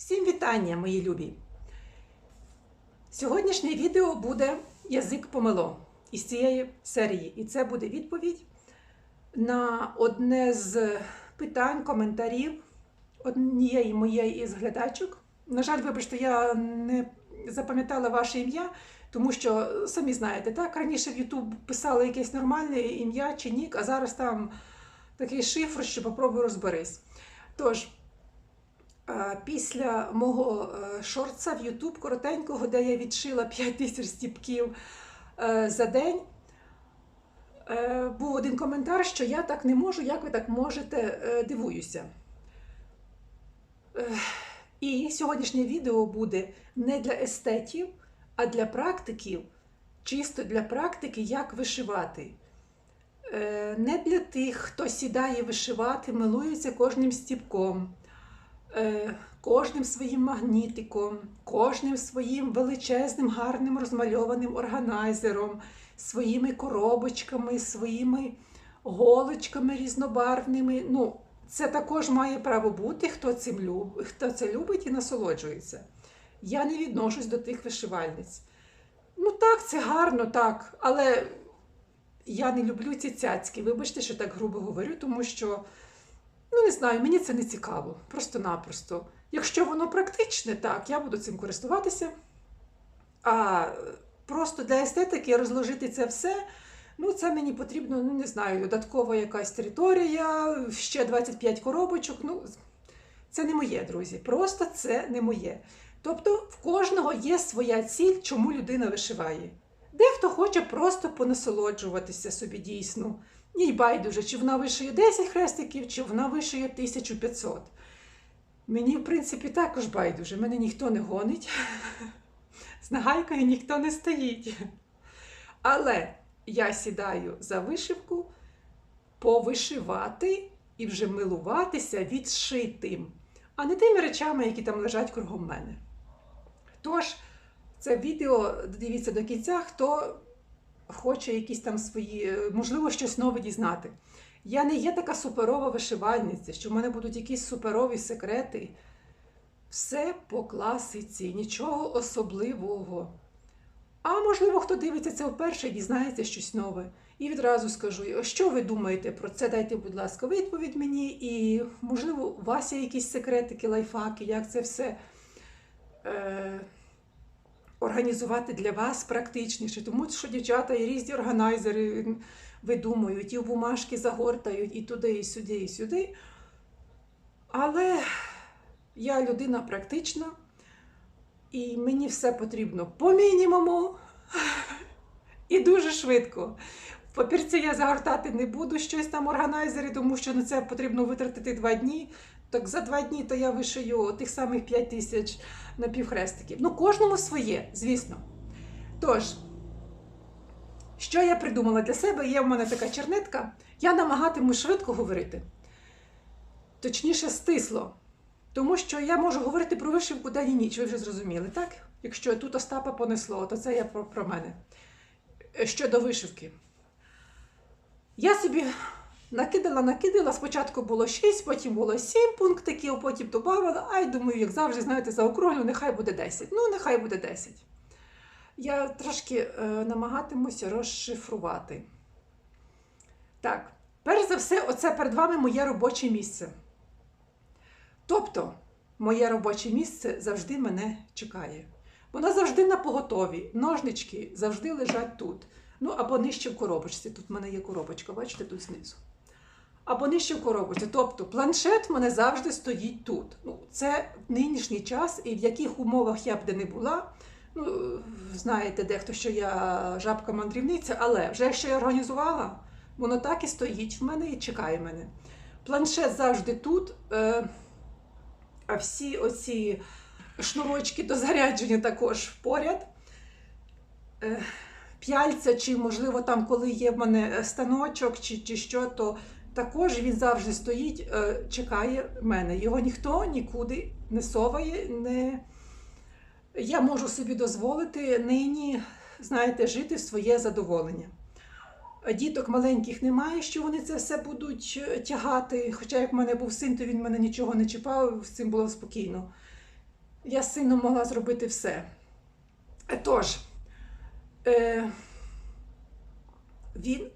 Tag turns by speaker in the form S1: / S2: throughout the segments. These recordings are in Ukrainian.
S1: Всім вітання, мої любі! Сьогоднішнє відео буде язик помило із цієї серії, і це буде відповідь на одне з питань, коментарів однієї моєї із глядачок. На жаль, вибачте, я не запам'ятала ваше ім'я, тому що самі знаєте, так раніше в YouTube писали якесь нормальне ім'я чи нік, а зараз там такий шифр, що попробуй розберись. Тож. Після мого е, шортса в YouTube коротенького, де я відшила 5 тисяч стіпків е, за день, е, був один коментар, що я так не можу, як ви так можете, дивуюся. І сьогоднішнє відео буде не для естетів, а для практиків, чисто для практики, як вишивати. Не для тих, хто сідає вишивати, милується кожним стіпком кожним своїм магнітиком, кожним своїм величезним, гарним розмальованим органайзером, своїми коробочками, своїми голочками різнобарвними. Ну, це також має право бути, хто, цим люб... хто це любить і насолоджується. Я не відношусь до тих вишивальниць. Ну так, це гарно, так, але я не люблю ці цяцьки. Вибачте, що так грубо говорю, тому що. Ну, не знаю, мені це не цікаво, просто-напросто. Якщо воно практичне, так, я буду цим користуватися. А просто для естетики розложити це все, ну, це мені потрібно, ну, не знаю, додаткова якась територія, ще 25 коробочок. Ну, це не моє, друзі. Просто це не моє. Тобто в кожного є своя ціль, чому людина вишиває. Дехто хоче просто понасолоджуватися собі дійсно. Їй байдуже, чи вона вишиє 10 хрестиків, чи вона вишиє 1500. Мені, в принципі, також байдуже. Мене ніхто не гонить, з нагайкою ніхто не стоїть. Але я сідаю за вишивку повишивати і вже милуватися відшитим, а не тими речами, які там лежать кругом мене. Тож, це відео дивіться до кінця, хто хоче якісь там свої, е, можливо, щось нове дізнати. Я не є така суперова вишивальниця, що в мене будуть якісь суперові секрети. Все по класиці, нічого особливого. А можливо, хто дивиться це вперше і дізнається щось нове. І відразу скажу, що ви думаєте про це? Дайте, будь ласка, відповідь мені. І, можливо, у вас є якісь секретики, лайфхаки, як це все. Е- організувати для вас практичніше, тому що дівчата і різні органайзери видумують, і в бумажки загортають, і туди, і сюди, і сюди. Але я людина практична, і мені все потрібно по мінімуму і дуже швидко. Папірці я загортати не буду щось там органайзери, тому що на це потрібно витратити два дні. Так за два дні то я вишию тих самих 5 тисяч напівхрестиків. Ну, кожному своє, звісно. Тож, що я придумала для себе? Є в мене така чернетка. Я намагатиму швидко говорити, точніше, стисло. Тому що я можу говорити про вишивку день і ніч, ви вже зрозуміли, так? Якщо тут Остапа понесло, то це я про, про мене. Щодо вишивки. Я собі накидала, накидала. Спочатку було 6, потім було 7 пунктиків, потім додавала. Ай, думаю, як завжди, знаєте, заокруглю, нехай буде 10. Ну, нехай буде 10. Я трошки е, намагатимуся розшифрувати. Так, перш за все, оце перед вами моє робоче місце. Тобто, моє робоче місце завжди мене чекає. Воно завжди на поготові. Ножнички завжди лежать тут. Ну, або нижче в коробочці. Тут в мене є коробочка, бачите, тут знизу. Або нижче в коробочці. Тобто планшет в мене завжди стоїть тут. Ну, Це нинішній час, і в яких умовах я б де не була. Ну, знаєте, дехто, що я жабка-мандрівниця, але вже що я організувала, воно так і стоїть в мене і чекає мене. Планшет завжди тут, е, а всі оці шнурочки до зарядження також поряд. Е, П'яльця, чи, можливо, там, коли є в мене станочок, чи, чи що, то також він завжди стоїть, е, чекає мене. Його ніхто нікуди не соває, не я можу собі дозволити нині, знаєте, жити в своє задоволення. Діток маленьких немає, що вони це все будуть тягати. Хоча як в мене був син, то він мене нічого не чіпав, з цим було спокійно. я з сином могла зробити все. Е, Тож, е, він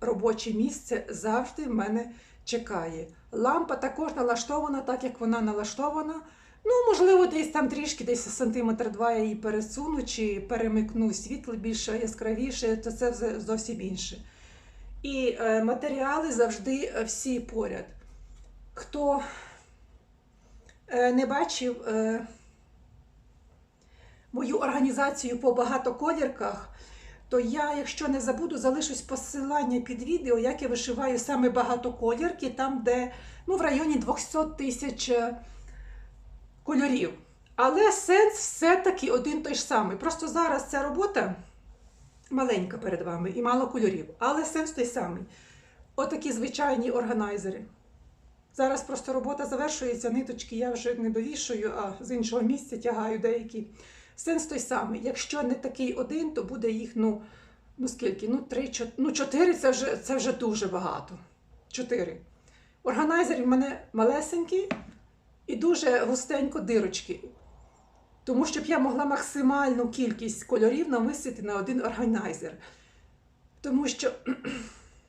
S1: робоче місце завжди в мене чекає. Лампа також налаштована так, як вона налаштована. Ну, можливо, десь там трішки, десь сантиметр два я її пересуну чи перемикну світло більше яскравіше, то це зовсім інше. І е, матеріали завжди е, всі поряд. Хто е, не бачив е, мою організацію по багатоколірках, то я, якщо не забуду, залишусь посилання під відео, як я вишиваю саме багатоколірки, там, де ну, в районі 200 тисяч е, кольорів. Але сенс все-таки один той ж самий. Просто зараз ця робота маленька перед вами і мало кольорів, але сенс той самий. Отакі звичайні органайзери. Зараз просто робота завершується, ниточки я вже не довішую, а з іншого місця тягаю деякі. Сенс той самий. Якщо не такий один, то буде їх, ну, ну скільки? Ну, три, чотири, ну, чотири це вже, це вже дуже багато. Чотири. Органайзери в мене малесенькі і дуже густенько дирочки. Тому щоб я могла максимальну кількість кольорів намислити на один органайзер. Тому що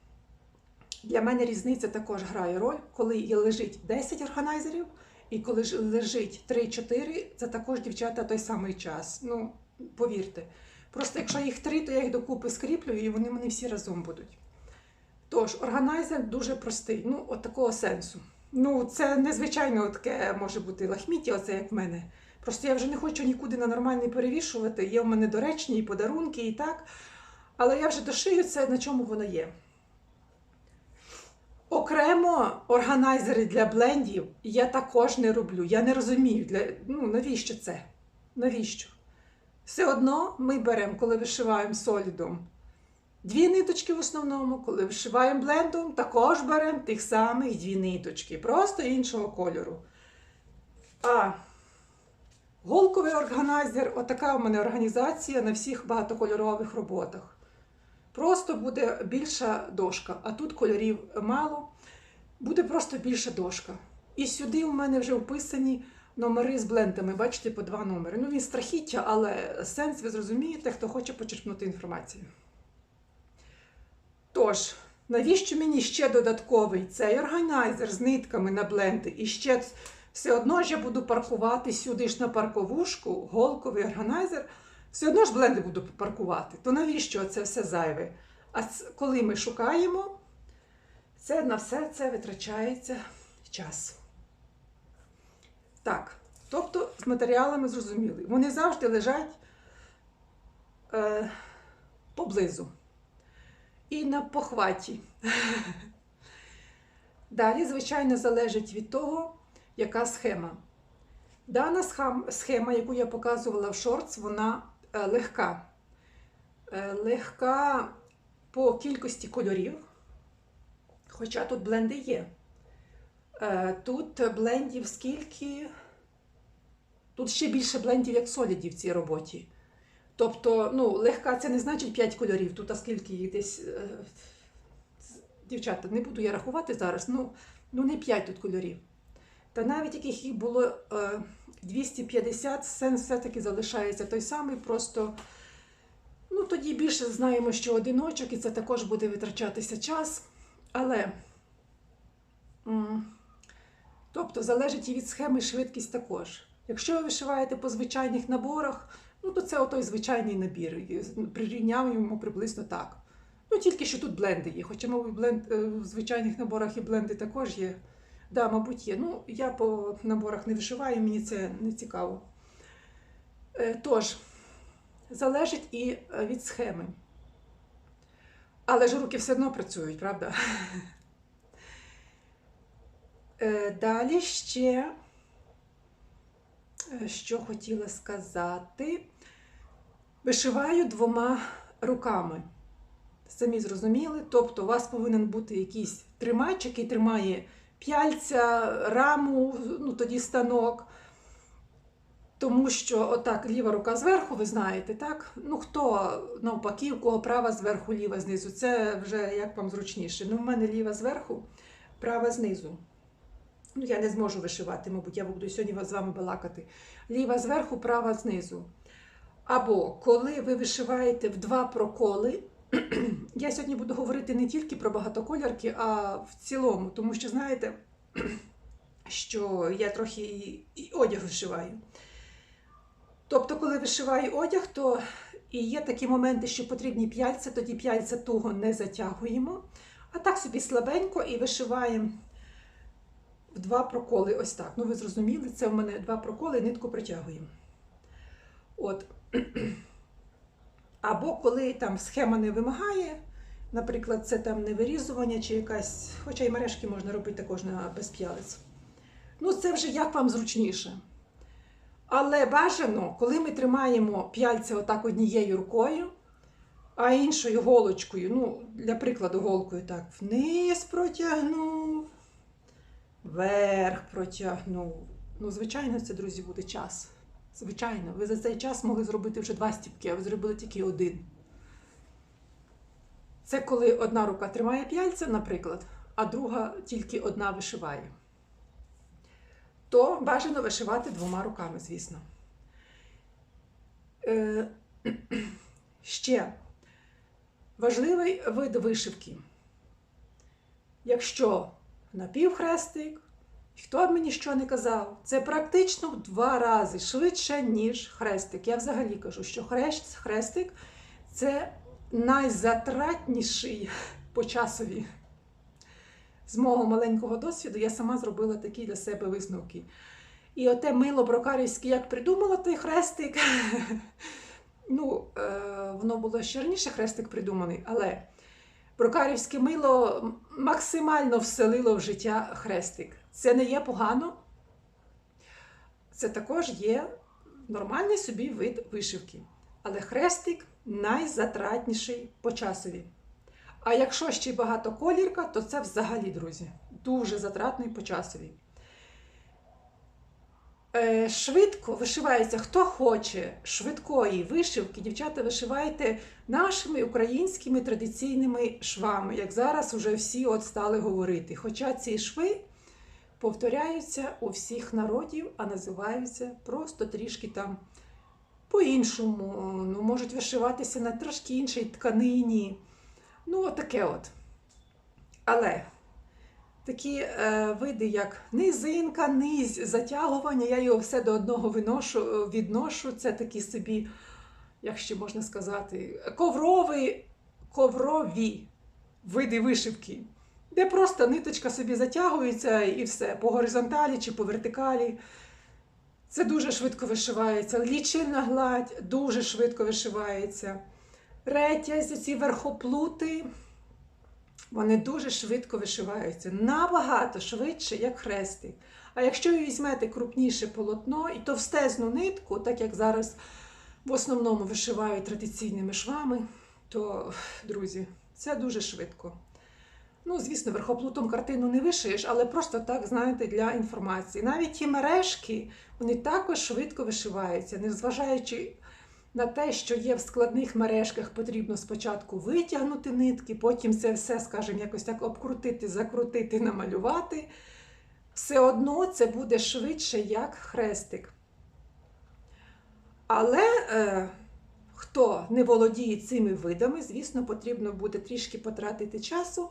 S1: для мене різниця також грає роль, коли лежить 10 органайзерів, і коли ж лежить 3-4, це також дівчата той самий час. Ну, повірте. Просто якщо їх три, то я їх докупи скріплюю і вони мене всі разом будуть. Тож, органайзер дуже простий, ну, от такого сенсу. Ну, це незвичайно таке може бути лахміття, оце як в мене. Просто я вже не хочу нікуди на нормальний перевішувати. Є в мене доречні і подарунки, і так. Але я вже дошию це, на чому воно є. Окремо органайзери для блендів я також не роблю. Я не розумію, для... ну, навіщо це? Навіщо? Все одно ми беремо, коли вишиваємо солідом, дві ниточки в основному, коли вишиваємо блендом, також беремо тих самих дві ниточки, просто іншого кольору. А голковий органайзер отака у мене організація на всіх багатокольорових роботах. Просто буде більша дошка, а тут кольорів мало, буде просто більша дошка. І сюди у мене вже вписані номери з блендами, бачите, по два номери. Ну, він страхіття, але сенс ви зрозумієте, хто хоче почерпнути інформацію. Тож, навіщо мені ще додатковий цей органайзер з нитками на бленди? І ще все одно ж я буду паркувати сюди ж на парковушку, голковий органайзер. Все одно ж бленди буду паркувати. То навіщо це все зайве? А коли ми шукаємо, це на все це витрачається час. Так, тобто з матеріалами зрозуміли. Вони завжди лежать е, поблизу і на похваті. Далі, звичайно, залежить від того, яка схема. Дана схема, яку я показувала в шортс, вона легка. Е, легка по кількості кольорів, хоча тут бленди є. Е, тут блендів скільки. Тут ще більше блендів, як солідів в цій роботі. Тобто, ну, легка це не значить 5 кольорів. Тут, а скільки їх десь. Дівчата, не буду я рахувати зараз, ну, ну не 5 тут кольорів. Та навіть яких їх було е, 250, сенс все-таки залишається той самий, просто ну, тоді більше знаємо, що одиночок, і це також буде витрачатися час. Але, тобто, залежить і від схеми швидкість також. Якщо ви вишиваєте по звичайних наборах, ну то це отой звичайний набір. Прирівняємо приблизно так. Ну, тільки що тут бленди є. Хоча, мабуть, бленд, е, в звичайних наборах і бленди також є. Да, мабуть, є. Ну, я по наборах не вишиваю, мені це не цікаво. Е, тож, залежить і е, від схеми. Але ж руки все одно працюють, правда? Далі ще, що хотіла сказати, вишиваю двома руками. Самі зрозуміли, тобто у вас повинен бути якийсь тримач, який тримає п'яльця, раму, ну тоді станок. Тому що отак ліва рука зверху, ви знаєте, так? Ну, хто навпаки, у кого права зверху, ліва знизу. Це вже як вам зручніше. Ну, в мене ліва зверху, права знизу. Ну, я не зможу вишивати, мабуть, я буду сьогодні з вами балакати. Ліва зверху, права знизу. Або коли ви вишиваєте в два проколи, я сьогодні буду говорити не тільки про багатоколярки, а в цілому, тому що знаєте, що я трохи і одяг вишиваю. Тобто, коли вишиваю одяг, то і є такі моменти, що потрібні п'яльця, тоді п'яльця туго не затягуємо, а так собі слабенько і вишиваємо в два проколи. Ось так. Ну, ви зрозуміли, це в мене два проколи, нитку притягуємо. От. Або коли там схема не вимагає, наприклад, це там не вирізування чи якась, хоча й мережки можна робити також на без п'ялиць. Ну, це вже як вам зручніше. Але бажано, коли ми тримаємо п'яльця отак однією рукою, а іншою голочкою, ну, для прикладу, голкою так, вниз протягнув, вверх протягнув. Ну, звичайно, це, друзі, буде час. Звичайно, ви за цей час могли зробити вже два стіпки, а ви зробили тільки один. Це коли одна рука тримає п'яльця, наприклад, а друга тільки одна вишиває. То бажано вишивати двома руками, звісно. Е, ще важливий вид вишивки. Якщо напівхрестик, хто б мені що не казав, це практично в два рази швидше, ніж хрестик. Я взагалі кажу, що хрест, хрестик це найзатратніший по часові. З мого маленького досвіду я сама зробила такі для себе висновки. І оте мило брокарівське, як придумала той хрестик. ну, е, воно було ще раніше хрестик придуманий, але брокарівське мило максимально вселило в життя хрестик. Це не є погано. Це також є нормальний собі вид вишивки. Але хрестик найзатратніший по часові. А якщо ще й багатоколірка, то це взагалі, друзі, дуже затратний по часові. Е, швидко вишивається, хто хоче швидкої вишивки, дівчата, вишивайте нашими українськими традиційними швами, як зараз уже всі от стали говорити. Хоча ці шви повторяються у всіх народів, а називаються просто трішки там по-іншому. Ну, можуть вишиватися на трошки іншій тканині. Ну, таке от. Але такі е, види, як низинка, низь, затягування, я його все до одного виношу, відношу. Це такі собі, як ще можна сказати, коврові, коврові види вишивки, де просто ниточка собі затягується і все, по горизонталі чи по вертикалі. Це дуже швидко вишивається. Лічильна гладь дуже швидко вишивається. Ретязь, ці верхоплути, вони дуже швидко вишиваються. Набагато швидше, як хрестик. А якщо ви візьмете крупніше полотно і товстезну нитку, так як зараз в основному вишивають традиційними швами, то, друзі, це дуже швидко. Ну, звісно, верхоплутом картину не вишиєш, але просто так, знаєте, для інформації. Навіть ті мережки, вони також швидко вишиваються, незважаючи на те, що є в складних мережках, потрібно спочатку витягнути нитки, потім це все, скажімо, якось так обкрутити, закрутити, намалювати. Все одно це буде швидше, як хрестик. Але е, хто не володіє цими видами, звісно, потрібно буде трішки потратити часу.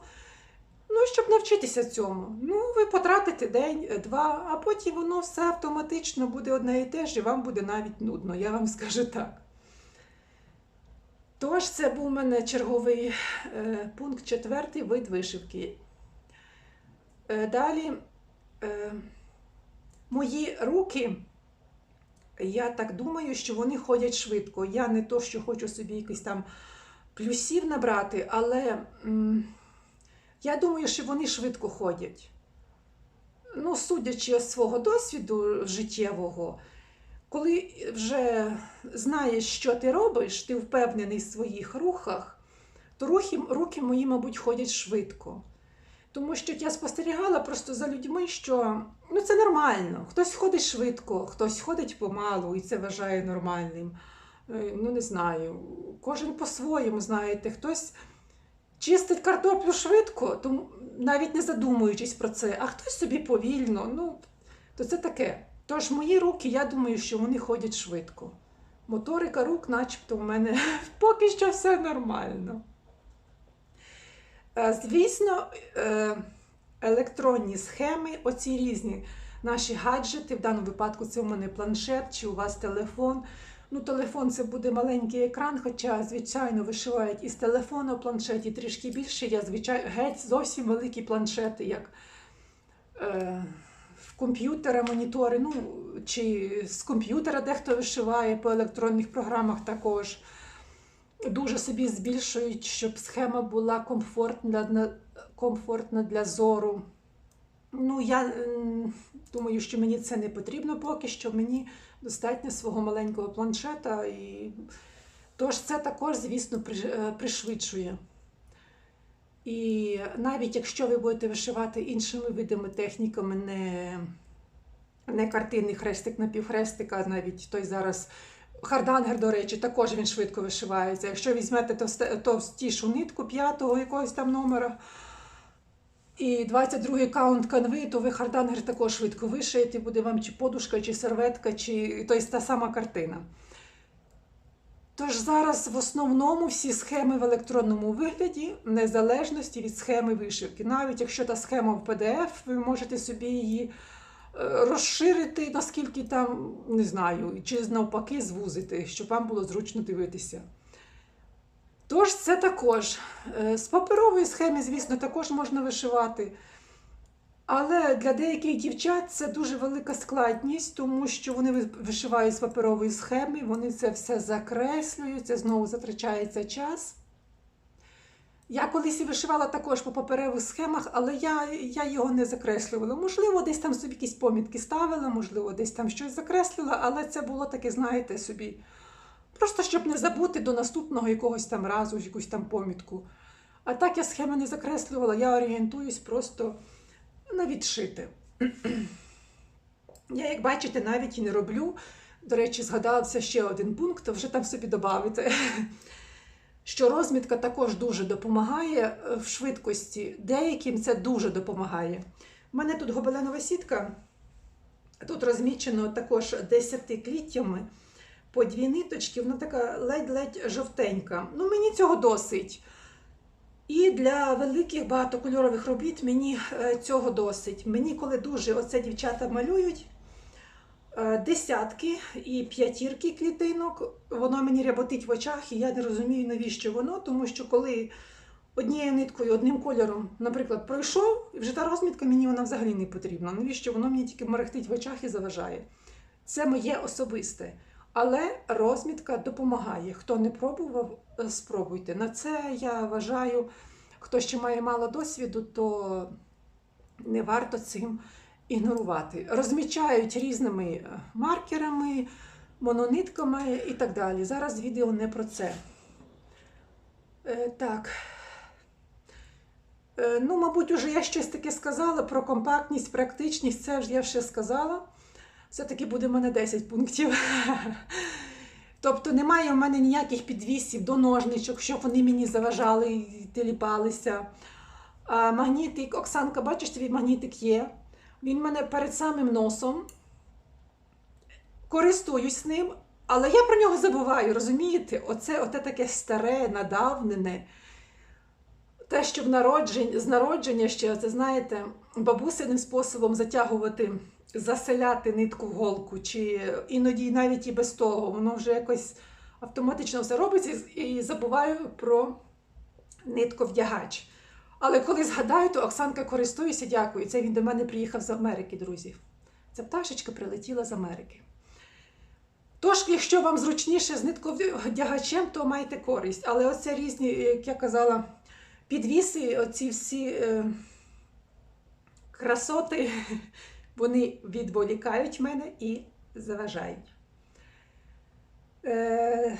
S1: Ну, щоб навчитися цьому. Ну, ви потратите день-два, а потім воно все автоматично буде одне і те ж, і вам буде навіть нудно, я вам скажу так. Тож, це був у мене черговий е, пункт четвертий вид вишивки. Е, далі е, мої руки, я так думаю, що вони ходять швидко. Я не то, що хочу собі якийсь там плюсів набрати, але. М я думаю, що вони швидко ходять. Ну, судячи з свого досвіду життєвого, коли вже знаєш, що ти робиш, ти впевнений в своїх рухах, то рухи, руки мої, мабуть, ходять швидко. Тому що я спостерігала просто за людьми, що ну, це нормально. Хтось ходить швидко, хтось ходить помалу, і це вважає нормальним. Ну, не знаю, кожен по-своєму, знаєте, хтось чистить картоплю швидко, тому навіть не задумуючись про це, а хтось собі повільно, ну, то це таке. Тож мої руки, я думаю, що вони ходять швидко. Моторика рук, начебто, в мене поки що все нормально. Е, Звісно, е, електронні схеми, оці різні наші гаджети, в даному випадку це у мене планшет чи у вас телефон. Ну, телефон це буде маленький екран, хоча, звичайно, вишивають із телефону планшеті трішки більше. Я звичайно геть зовсім великі планшети, як е, в комп'ютера монітори, ну, чи з комп'ютера дехто вишиває по електронних програмах також. Дуже собі збільшують, щоб схема була комфортна, комфортна для зору. Ну, я думаю, що мені це не потрібно поки що. Мені достатньо свого маленького планшета. І... Тож це також, звісно, е, пришвидшує. І навіть якщо ви будете вишивати іншими видами техніками, не, не картинний хрестик на півхрестика, навіть той зараз хардангер, до речі, також він швидко вишивається. Якщо візьмете товстішу нитку п'ятого якогось там номера, і 22-й каунт канви, то ви хардангер також швидко вишиєте, буде вам чи подушка, чи серветка, чи тобто та сама картина. Тож зараз в основному всі схеми в електронному вигляді, в незалежності від схеми вишивки. Навіть якщо та схема в PDF, ви можете собі її е, розширити, наскільки там, не знаю, чи навпаки звузити, щоб вам було зручно дивитися. Тож це також. Е, З паперової схеми, звісно, також можна вишивати. Але для деяких дівчат це дуже велика складність, тому що вони вишивають з паперової схеми, вони це все закреслюють, це знову затрачається час. Я колись і вишивала також по паперових схемах, але я, я його не закреслювала. Можливо, десь там собі якісь помітки ставила, можливо, десь там щось закреслила, але це було таке, знаєте, собі. Просто щоб не забути до наступного якогось там разу, якусь там помітку. А так я схеми не закреслювала, я орієнтуюсь просто на відшити. Я, як бачите, навіть і не роблю. До речі, згадався ще один пункт, вже там собі додати. Що розмітка також дуже допомагає в швидкості. Деяким це дуже допомагає. У мене тут гобеленова сітка. Тут розмічено також 10 квіттями по дві ниточки, вона така ледь-ледь жовтенька. Ну, мені цього досить. І для великих багатокольорових робіт мені е, цього досить. Мені, коли дуже оце дівчата малюють е, десятки і п'ятірки клітинок, воно мені ряботить в очах, і я не розумію, навіщо воно, тому що коли однією ниткою, одним кольором, наприклад, пройшов, і вже та розмітка мені вона взагалі не потрібна. Навіщо воно мені тільки мерехтить в очах і заважає? Це моє особисте. Але розмітка допомагає. Хто не пробував, е, спробуйте. На це я вважаю, хто ще має мало досвіду, то не варто цим ігнорувати. Розмічають різними е, маркерами, мононитками і так далі. Зараз відео не про це. Е, так. Ну, мабуть, уже я щось таке сказала про компактність, практичність. Це ж я ще сказала. Все-таки буде в мене 10 пунктів. Тобто немає в мене ніяких підвісів до ножничок, щоб вони мені заважали і теліпалися. А магнітик, Оксанка, бачиш, твій магнітик є. Він в мене перед самим носом. Користуюсь ним, але я про нього забуваю, розумієте? Оце, оте таке старе, надавнене. Те, що в народжень, з народження ще, це знаєте, бабусиним способом затягувати, заселяти нитку голку, чи іноді навіть і без того, воно вже якось автоматично все робиться і забуваю про нитковдягач. Але коли згадаю, то Оксанка користуюся, дякую. Це він до мене приїхав з Америки, друзі. Ця пташечка прилетіла з Америки. Тож, якщо вам зручніше з нитковдягачем, то майте користь. Але оце різні, як я казала, підвіси, оці всі е, красоти, вони відволікають мене і заважають. Е,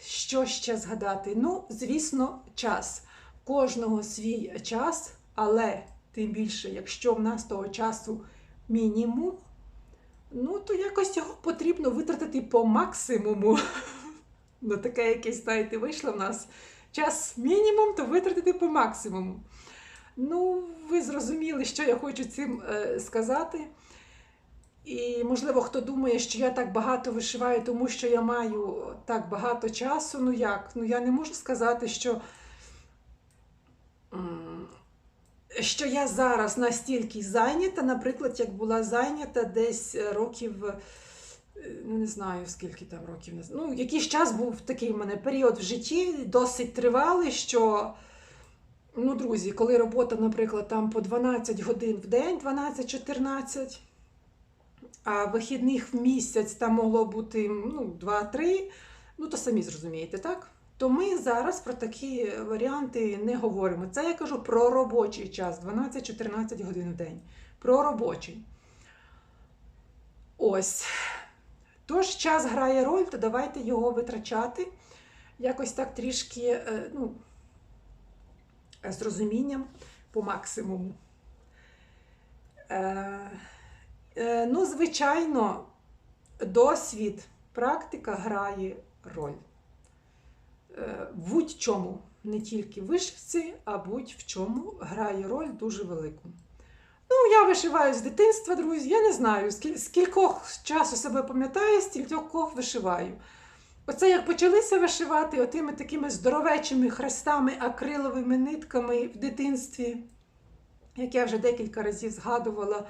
S1: що ще згадати? Ну, звісно, час. Кожного свій час, але тим більше, якщо в нас того часу мінімум, ну, то якось його потрібно витратити по максимуму. Ну, таке якесь, знаєте, вийшло в нас час мінімум, то витратити по максимуму. Ну, ви зрозуміли, що я хочу цим е, сказати. І, можливо, хто думає, що я так багато вишиваю, тому що я маю так багато часу. Ну як? Ну я не можу сказати, що, що я зараз настільки зайнята, наприклад, як була зайнята десь років, е, ну не знаю скільки там років, ну якийсь час був такий в мене період в житті, досить тривалий, що. Ну, друзі, коли робота, наприклад, там по 12 годин в день, 12-14, а вихідних в місяць там могло бути ну, 2-3, ну то самі зрозумієте, так? То ми зараз про такі варіанти не говоримо. Це я кажу про робочий час, 12-14 годин в день. Про робочий. Ось. Тож час грає роль, то давайте його витрачати. Якось так трішки, е, ну, з розумінням по максимуму. Е, е, ну, звичайно, досвід, практика грає роль. Е, будь-чому, не тільки вишивці, а будь-в чому грає роль дуже велику. Ну, я вишиваю з дитинства, друзі. Я не знаю, скіль- скількох часу себе пам'ятаю, стількох вишиваю. Оце як почалися вишивати отими такими здоровечими хрестами, акриловими нитками в дитинстві, як я вже декілька разів згадувала,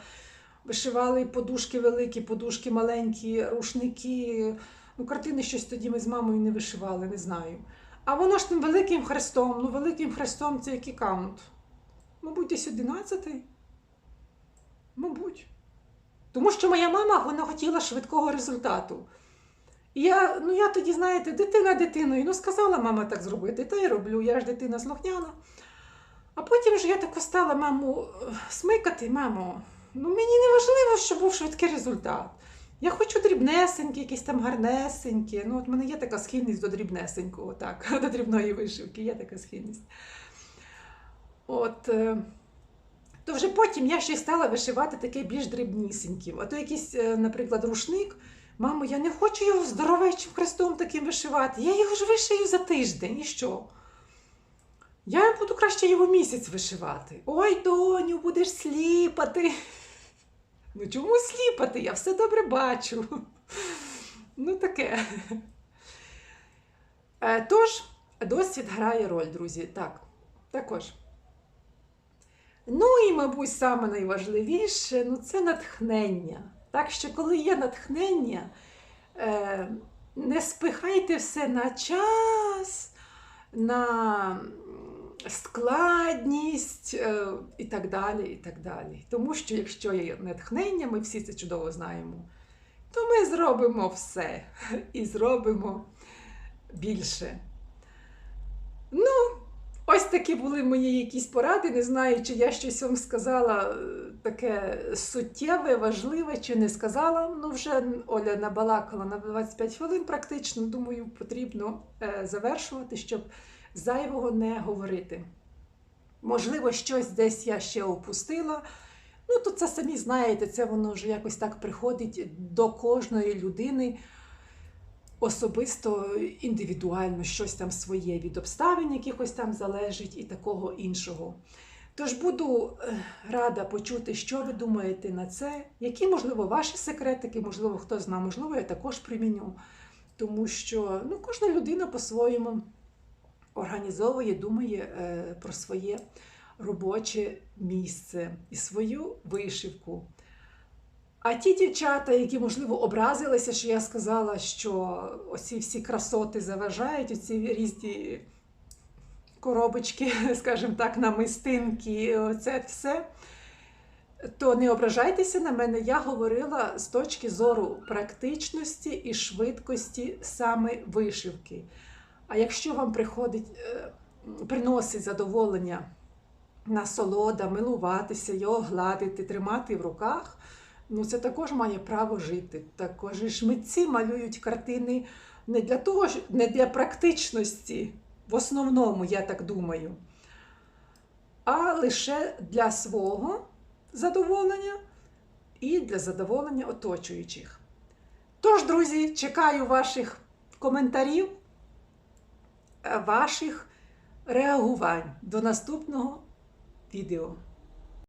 S1: вишивали подушки великі, подушки маленькі, рушники. Ну, картини щось тоді ми з мамою не вишивали, не знаю. А воно ж тим великим хрестом, ну великим хрестом це який каунт? Мабуть, десь 11 Мабуть. Тому що моя мама вона хотіла швидкого результату. Я, ну я тоді, знаєте, дитина дитиною. Ну, сказала мама так зробити, та й роблю. Я ж дитина слухняна. А потім ж я тако стала маму смикати, мамо. Ну мені не важливо, щоб був швидкий результат. Я хочу дрібнесенькі, якісь там гарнесенькі. Ну, от в мене є така схильність до дрібнесенького, так, до дрібної вишивки, є така схильність. От. е, То вже потім я ще й стала вишивати таке більш дрібнісеньким. А то якийсь, е, наприклад, рушник. Мамо, я не хочу його здоровечим хрестом таким вишивати. Я його ж вишию за тиждень. І що? Я буду краще його місяць вишивати. Ой, доню, будеш сліпати. Ну чому сліпати? Я все добре бачу. Ну, таке. Е, Тож, досвід грає роль, друзі. Так, також. Ну і, мабуть, саме найважливіше ну, це натхнення. Так що, коли є натхнення, е, не спихайте все на час, на складність е, і так далі. і так далі. Тому що якщо є натхнення, ми всі це чудово знаємо, то ми зробимо все і зробимо більше. Ну, Ось такі були мої якісь поради. Не знаю, чи я щось вам сказала е, таке суттєве, важливе, чи не сказала. Ну, вже Оля набалакала на 25 хвилин практично. Думаю, потрібно е, завершувати, щоб зайвого не говорити. Можливо, щось десь я ще опустила. Ну, то це самі знаєте, це воно вже якось так приходить до кожної людини особисто індивідуально щось там своє від обставин, якихось там залежить і такого іншого. Тож буду е, рада почути, що ви думаєте на це, які, можливо, ваші секретики, можливо, хто знає, можливо, я також приміню. Тому що ну, кожна людина по-своєму організовує, думає е, про своє робоче місце і свою вишивку. А ті дівчата, які, можливо, образилися, що я сказала, що оці всі красоти заважають, оці різні коробочки, скажімо так, намистинки, це все, то не ображайтеся на мене. Я говорила з точки зору практичності і швидкості саме вишивки. А якщо вам приходить, е, приносить задоволення насолода, милуватися, його гладити, тримати в руках ну це також має право жити. Також ж митці малюють картини не для того, не для практичності, в основному, я так думаю, а лише для свого задоволення і для задоволення оточуючих. Тож, друзі, чекаю ваших коментарів, е, ваших реагувань. До наступного відео.